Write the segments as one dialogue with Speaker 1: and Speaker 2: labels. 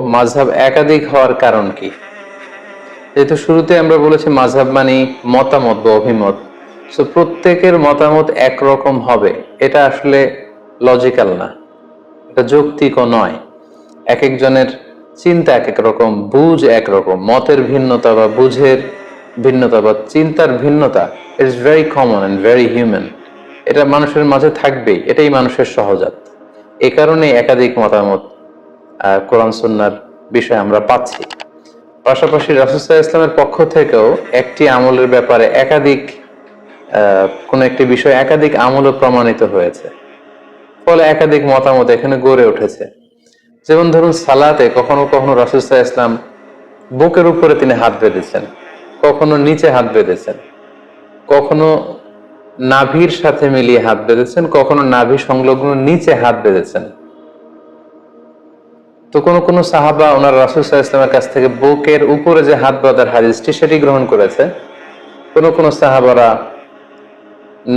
Speaker 1: মাঝহাব একাধিক হওয়ার কারণ কি? যেহেতু শুরুতে আমরা বলেছি মাঝহাব মানে মতামত বা অভিমত। সো প্রত্যেকের মতামত একরকম হবে। এটা আসলে লজিক্যাল না। এটা যৌক্তিকও নয়। এক একজনের চিন্তা এক এক রকম বুঝ একরকম। মতের ভিন্নতা বা বুঝের ভিন্নতা বা চিন্তার ভিন্নতা it's very common and very human এটা মানুষের মাঝে থাকবেই। এটাই মানুষের সহজাত। এ কারণে একাধিক মতামত কোরআন সুন্নার বিষয় আমরা পাচ্ছি। পাশাপাশি রাসুসাহ ইসলামের পক্ষ থেকেও একটি আমলের ব্যাপারে একাধিক কোনো একটি বিষয় একাধিক আমলও প্রমাণিত হয়েছে। ফলে একাধিক মতামত এখানে গড়ে উঠেছে। যেমন ধরুন সালাতে কখনো কখনো রাসুসাহ ইসলাম বুকের উপরে তিনি হাত বেঁধেছেন, কখনো নিচে হাত বেঁধেছেন, কখনো নাভির সাথে মিলিয়ে হাত বেঁধেছেন, কখনো নাভি সংলগ্ন নিচে হাত বেঁধেছেন। তো কোনো কোনো সাহাবা ওনার রাসুল ইসলামের কাছ থেকে বুকের উপরে যে হাত বাঁধার হাদিসটি সেটি গ্রহণ করেছে। কোনো কোনো সাহাবারা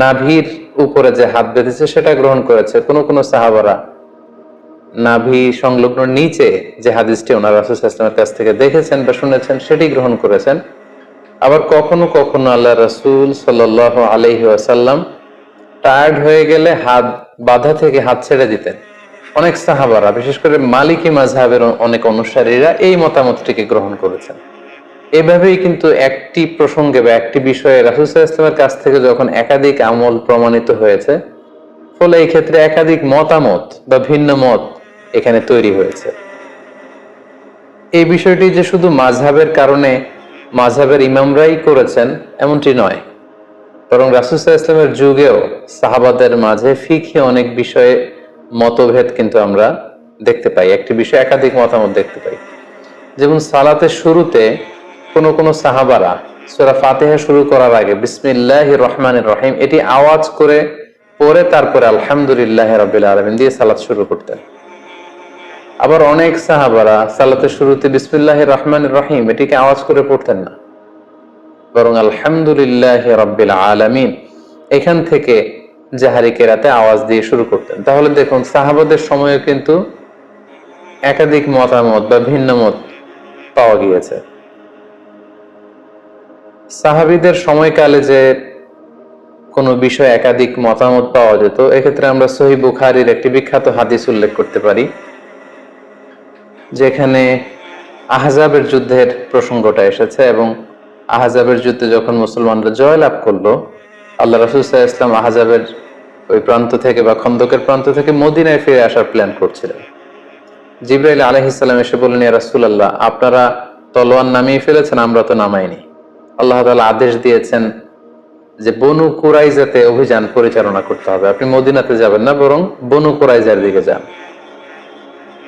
Speaker 1: নাভির উপরে যে হাত বেঁধেছে সেটা গ্রহণ করেছে। কোনো কোনো সাহাবারা নাভি সংলগ্ন নিচে যে হাদিসটি ওনার রাসুল ইসলামের কাছ থেকে দেখেছেন বা শুনেছেন সেটি গ্রহণ করেছেন। আবার কখনো কখনো আল্লাহ রসুল সাল আলহি আসাল্লাম টায়ার্ড হয়ে গেলে হাত বাধা থেকে হাত ছেড়ে দিতেন। অনেক সাহাবারা, বিশেষ করে মালিকি মাঝহাবের অনেক অনুসারীরা এই মতামতটিকে গ্রহণ করেছেন। এভাবেই কিন্তু একটি প্রসঙ্গে বা একটি বিষয়ে রাসুসাহ ইসলামের কাছ থেকে যখন একাধিক আমল প্রমাণিত হয়েছে, ফলে এই ক্ষেত্রে একাধিক মতামত বা ভিন্ন মত এখানে তৈরি হয়েছে। এই বিষয়টি যে শুধু মাঝহাবের কারণে মাঝহাবের ইমামরাই করেছেন, এমনটি নয়। বরং রাসুসাহ ইসলামের যুগেও সাহাবাদের মাঝে ফিখে অনেক বিষয়ে মতভেদ কিন্তু আমরা দেখতে পাই, একটি বিষয় একাধিক মতামত দেখতে পাই। যেমন সালাতের শুরুতে কোন কোন সাহাবারা সুরা ফাতেহা শুরু করার আগে বিসমিল্লাহ রহমান রহিম এটি আওয়াজ করে পরে তারপরে আলহামদুলিল্লাহ রবিল আলমিন দিয়ে সালাত শুরু করতেন। আবার অনেক সাহাবারা সালাতের শুরুতে বিসমিল্লাহ রহমান রহিম এটিকে আওয়াজ করে পড়তেন না। বরং আলহামদুলিল্লাহ রব্বিল আলামিন এখান থেকে জাহারি কেরাতে আওয়াজ দিয়ে শুরু করতেন। তাহলে দেখুন, সাহাবাদের সময়ে কিন্তু একাধিক মতামত বা ভিন্ন মত পাওয়া গিয়েছে। সাহাবিদের সময়কালে যে কোনো বিষয়ে একাধিক মতামত পাওয়া যেত, এক্ষেত্রে আমরা সহি বুখারির একটি বিখ্যাত হাদিস উল্লেখ করতে পারি, যেখানে আহজাবের যুদ্ধের প্রসঙ্গটা এসেছে এবং আহজাবের যুদ্ধে যখন মুসলমানরা জয়লাভ করল আল্লাহ রসুল সাহা ইসলাম আহজাবের ওই প্রান্ত থেকে বা খন্দকের প্রান্ত থেকে মদিনায় ফিরে আসার প্ল্যান করছিলেন। জিব্রাইল আলহিসাল্লাম এসে বললেন, ইয়া রাসূলুল্লাহ, আপনারা তলোয়ার নামিয়ে ফেলেছেন, আমরা তো নামাইনি। আল্লাহ তাআলা আদেশ দিয়েছেন যে বনু কুরাইজাতে অভিযান পরিচালনা করতে হবে। আপনি মদিনাতে যাবেন না, বরং বনু কুরাইজার দিকে যান।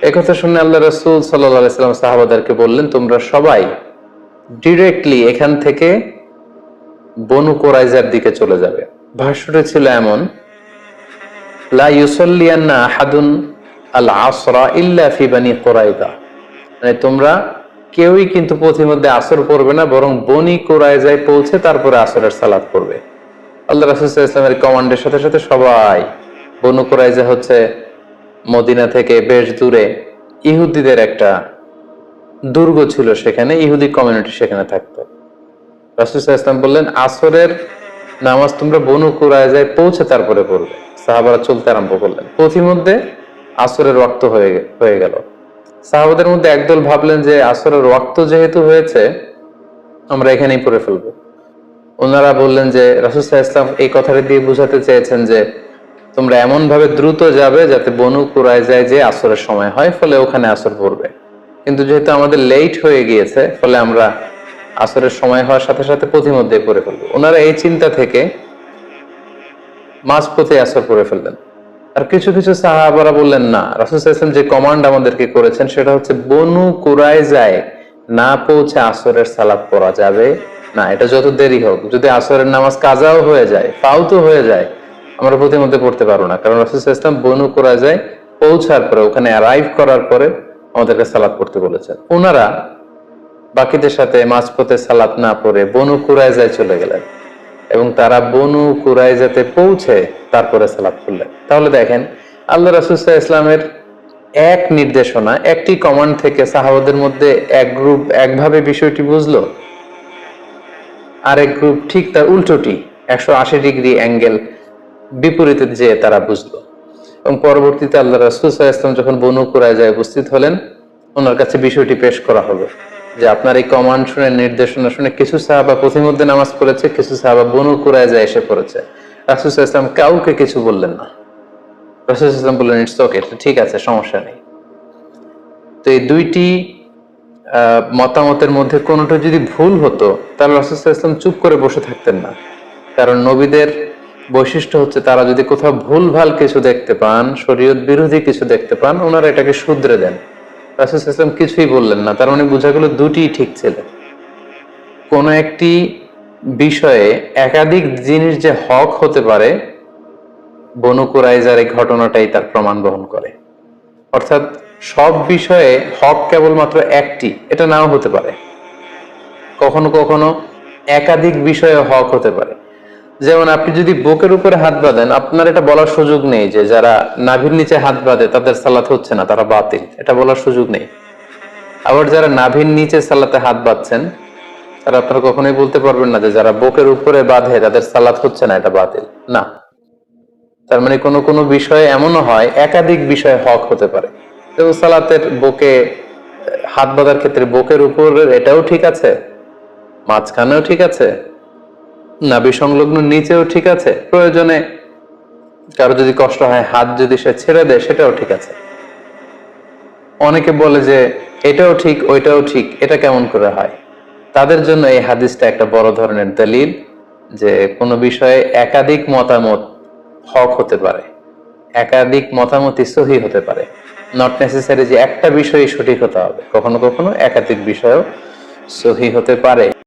Speaker 1: একথা শুনে আল্লাহ রসুল সাল্লাহ সাল্লাম সাহাবাদারকে বললেন, তোমরা সবাই ডিরেক্টলি এখান থেকে বনু কোরাইজার দিকে চলে যাবে। ভাষ্যটি ছিল এমন, লা ইউসাল্লিয়ান্না আহাদুন আল আসরা ইল্লা ফি বানি কোরাইদা। মানে তোমরা কেউই কিন্তু পথিমধ্যে আসর পড়বে না, বরং বনি কোরাইজায় পৌঁছে তারপরে আসরের সালাত পড়বে। আল্লাহ রাসুল ইসলামের কমান্ডের সাথে সাথে সবাই বনু কোরাইজা হচ্ছে মদিনা থেকে বেশ দূরে ইহুদিদের একটা দুর্গ ছিল সেখানে, ইহুদি কমিউনিটি সেখানে থাকতো। রাসুসাহ ইসলাম বললেন, আসরের নামাজ তোমরা বনু কুরায় যায় পৌঁছে তারপরে পড়বে। সাহাবারা চলতে আরম্ভ করলেন। পথিমধ্যে আসরের রক্ত হয়ে হয়ে গেল। সাহাবাদের মধ্যে একদল ভাবলেন যে, আসরের রক্ত যেহেতু হয়েছে, আমরা এখানেই পড়ে ফেলব। ওনারা বললেন যে রাসুসাহ ইসলাম এই কথাটা দিয়ে বুঝাতে চেয়েছেন যে, তোমরা এমন ভাবে দ্রুত যাবে যাতে বনু কুরায় যায় যে আসরের সময় হয়, ফলে ওখানে আসর পড়বে। কিন্তু যেহেতু আমাদের লেট হয়ে গিয়েছে, ফলে আমরা আসরের সময় হওয়ার সাথে সাথে পথিমধ্যে পড়ে ফেলব। ওনারা এই চিন্তা থেকে মাঝপথে আসর পড়ে ফেললেন। আর কিছু কিছু সাহাবারা বললেন, না, রাসুল যে কমান্ড আমাদেরকে করেছেন সেটা হচ্ছে বনু কুরাইজায় না পৌঁছে আসরের সালাত পড়া যাবে না। এটা যত দেরি হোক, যদি আসরের নামাজ কাজাও হয়ে যায় ফাউতো হয়ে যায়, আমরা প্রতিমধ্যে পড়তে পারব না। কারণ রাসুল ইসলাম বনু করা যায় পৌঁছার পরে, ওখানে অ্যারাইভ করার পরে আমাদেরকে সালাত পড়তে বলেছেন। ওনারা বাকিদের সাথে মাঝপথে সালাত না পড়ে বনু কুরাইজায় চলে গেলেন এবং তারা বনু কুরাইজাতে পৌঁছে তারপরে সালাত করলেন। তাহলে দেখেন, আল্লাহ রাসুসাহ ইসলামের এক নির্দেশনা, একটি কমান্ড থেকে সাহাবাদের মধ্যে এক গ্রুপ একভাবে বিষয়টি বুঝলো, আরেক গ্রুপ ঠিক তার উল্টোটি, একশো আশি ডিগ্রি অ্যাঙ্গেল বিপরীতে যে তারা বুঝলো। এবং পরবর্তীতে আল্লাহ রাসুল ইসলাম যখন বনু কুরায় যায় উপস্থিত হলেন, ওনার কাছে বিষয়টি পেশ করা হলো। যে আপনার এই কমান্ড শুনে, নির্দেশনা শুনে কিছু সাহাবা প্রতিমধ্যে নামাজ পড়েছে, কিছু সাহাবা বনু কুরায় যায় এসে পড়েছে। রাসুল ইসলাম কাউকে কিছু বললেন না। রাসুল ইসলাম বললেন ইটস ওকে ঠিক আছে, সমস্যা নেই। তো এই দুইটি মতামতের মধ্যে কোনোটা যদি ভুল হতো, তাহলে রাসুল ইসলাম চুপ করে বসে থাকতেন না। কারণ নবীদের বৈশিষ্ট্য হচ্ছে, তারা যদি কোথাও ভুল ভালো কিছু দেখতে পান, শরীয়ত বিরোধী কিছু দেখতে পান, ওনারা এটাকে শুধরে দেন। রাসুল ইসলাম কিছুই বললেন না। তার মানে বোঝা গেল দুটিই ঠিক ছিল। কোন একটি বিষয়ে একাধিক জিনিস যে হক হতে পারে, বনু কুরাইজার এই ঘটনাটাই তার প্রমাণ বহন করে। অর্থাৎ সব বিষয়ে হক কেবলমাত্র একটি, এটা নাও হতে পারে। কখনো কখনো একাধিক বিষয়ে হক হতে পারে। যেমন আপনি যদি বুকের উপরে হাত বাঁধেন, আপনার এটা বলার সুযোগ নেই যে যারা নাভির নিচে হাত বাঁধে, তাদের সালাত হচ্ছে না, তারা বাতিল। এটা বলার সুযোগ নেই। আবার যারা নাভির নিচে সালাতে হাত বাঁধছেন, তারা আপনারা কখনোই বলতে পারবেন না যে যারা বুকের উপরে বাঁধে, তাদের সালাত হচ্ছে না, এটা বাতিল। না। তার মানে কোনো কোনো বিষয়ে এমনও হয়, একাধিক বিষয়ে হক হতে পারে। যেমন সালাতের বুকে হাত বাঁধার ক্ষেত্রে বুকের উপর এটাও ঠিক আছে, মাঝখানেও ঠিক আছে নাভি সংলগ্ন নিচেও ঠিক আছে, প্রয়োজনে কারও যদি কষ্ট হয়, হাত যদি সে ছেড়ে দেয়, সেটাও ঠিক আছে। অনেকে বলে যে, এটাও ঠিক, ওইটাও ঠিক, এটা কেমন করে হয়? তাদের জন্য এই হাদিসটা একটা বড় ধরনের দলিল যে, কোনো বিষয়ে একাধিক মতামত হক হতে পারে, একাধিক মতামতই সহি হতে পারে। নট নেসেসারি যে একটা বিষয়ই সঠিক হতে হবে, কখনো কখনো একাধিক বিষয়ও সহি হতে পারে।